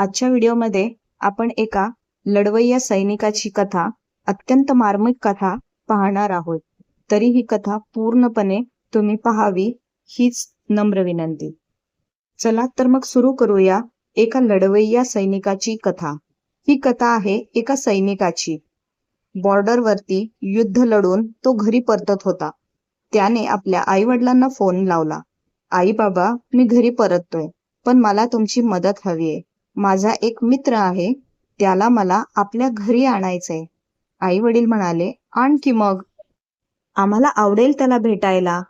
आजच्या व्हिडिओमध्ये आपण एका लढवय्या सैनिकाची कथा अत्यंत मार्मिक कथा पाहणार आहोत. तरी ही कथा पूर्णपणे तुम्ही पाहावी हीच नम्र विनंती. चला तर मग सुरू करूया एका लढवय्या सैनिकाची कथा. ही कथा आहे एका सैनिकाची. बॉर्डरवरती युद्ध लढून तो घरी परतत होता. त्याने आपल्या आई वडिलांना फोन लावला. आई बाबा मी घरी परततोय पण मला तुमची मदत हवी आहे. माझा एक मित्र आहे त्याला मला आपल्या घरी आणायचंय. आई वडील म्हणाले आण की मग. आम्हाला आवडेल त्याला भेटायला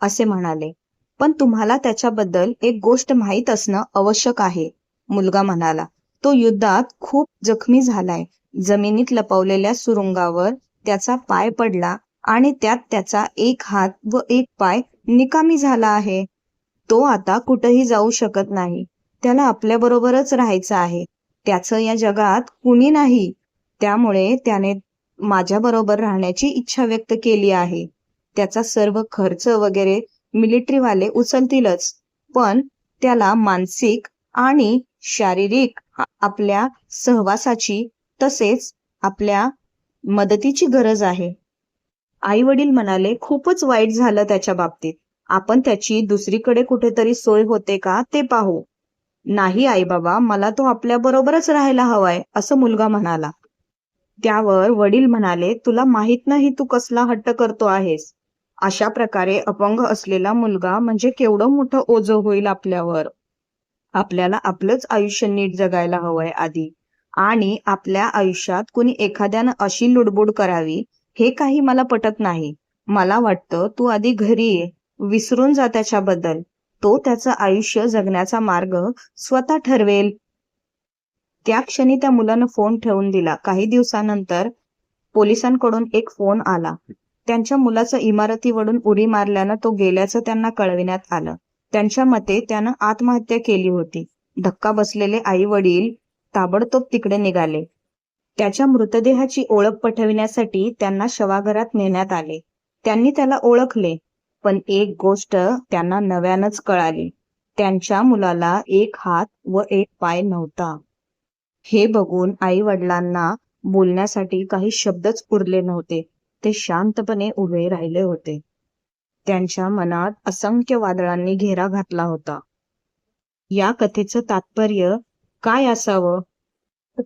असे म्हणाले. पण तुम्हाला त्याच्याबद्दल एक गोष्ट माहीत असणं आवश्यक आहे मुलगा म्हणाला. तो युद्धात खूप जखमी झालाय. जमिनीत लपवलेल्या सुरुंगावर त्याचा पाय पडला आणि त्यात त्याचा एक हात व एक पाय निकामी झाला आहे. तो आता कुठेही जाऊ शकत नाही. त्याला आपल्याबरोबरच राहायचं आहे. त्याचं या जगात कुणी नाही. त्यामुळे त्याने माझ्याबरोबर राहण्याची इच्छा व्यक्त केली आहे. त्याचा सर्व खर्च वगैरे मिलिटरीवाले उचलतीलच. पण त्याला मानसिक आणि शारीरिक आपल्या सहवासाची तसेच आपल्या मदतीची गरज आहे. आई वडील म्हणाले खूपच वाईट झालं त्याच्या बाबतीत. आपण त्याची दुसरीकडे कुठेतरी सोय होते का ते पाहू. नाही आई बाबा मला तो आपल्या बरोबरच राहायला हवाय असं मुलगा म्हणाला. त्यावर वडील म्हणाले तुला माहीत नाही तू कसला हट्ट करतो आहेस. अशा प्रकारे अपंग असलेला मुलगा म्हणजे केवढं मोठं ओझं होईल आपल्यावर. आपल्याला आपलंच आयुष्य नीट जगायला हवंय आधी. आणि आपल्या आयुष्यात कुणी एखाद्यानं अशी लुडबुड करावी हे काही मला पटत नाही. मला वाटतं तू आधी घरी ये विसरून जा त्याच्याबद्दल. तो त्याचं आयुष्य जगण्याचा मार्ग स्वतः ठरवेल. त्या क्षणी त्या मुलानं फोन ठेवून दिला. काही दिवसानंतर पोलिसांकडून एक फोन आला. त्यांच्या मुलाचं इमारतीवरून उडी मारल्यानं तो गेल्याचं त्यांना कळविण्यात आलं. त्यांच्या मते त्यानं आत्महत्या केली होती. धक्का बसलेले आई वडील ताबडतोब तिकडे निघाले. त्याच्या मृतदेहाची ओळख पटविण्यासाठी त्यांना शवाघरात नेण्यात आले. त्यांनी त्याला ओळखले. पण एक गोष्ट त्यांना नव्यानच कळाली. त्यांच्या मुलाला एक हात व एक पाय नव्हता. हे बघून आई वडिलांना बोलण्यासाठी काही शब्दच उरले नव्हते. ते शांतपणे उभे राहिले होते. त्यांच्या मनात असंख्य वादळांनी घेरा घातला होता. या कथेचं तात्पर्य काय असावं?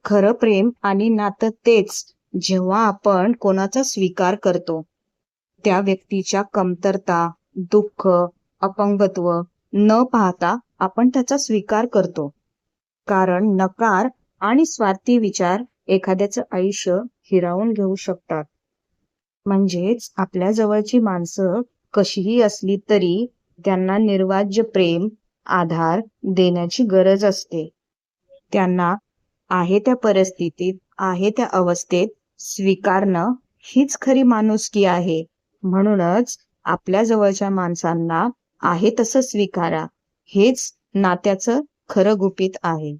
खरं प्रेम आणि नातं तेच जेव्हा आपण कोणाचा स्वीकार करतो. त्या व्यक्तीच्या कमतरता दुःख अपंगत्व न पाहता आपण त्याचा स्वीकार करतो. कारण नकार आणि स्वार्थी विचार एखाद्याचं आयुष्य हिरावून घेऊ शकतात. म्हणजेच आपल्या जवळची माणसं कशीही असली तरी त्यांना निर्वाज्य प्रेम आधार देण्याची गरज असते. त्यांना आहे त्या परिस्थितीत आहे त्या अवस्थेत स्वीकारणं हीच खरी माणुसकी आहे. म्हणूनच आपल्या जवळच्या माणसांना आहे तसं स्वीकारा. हेच नात्याचं खरं गुपित आहे.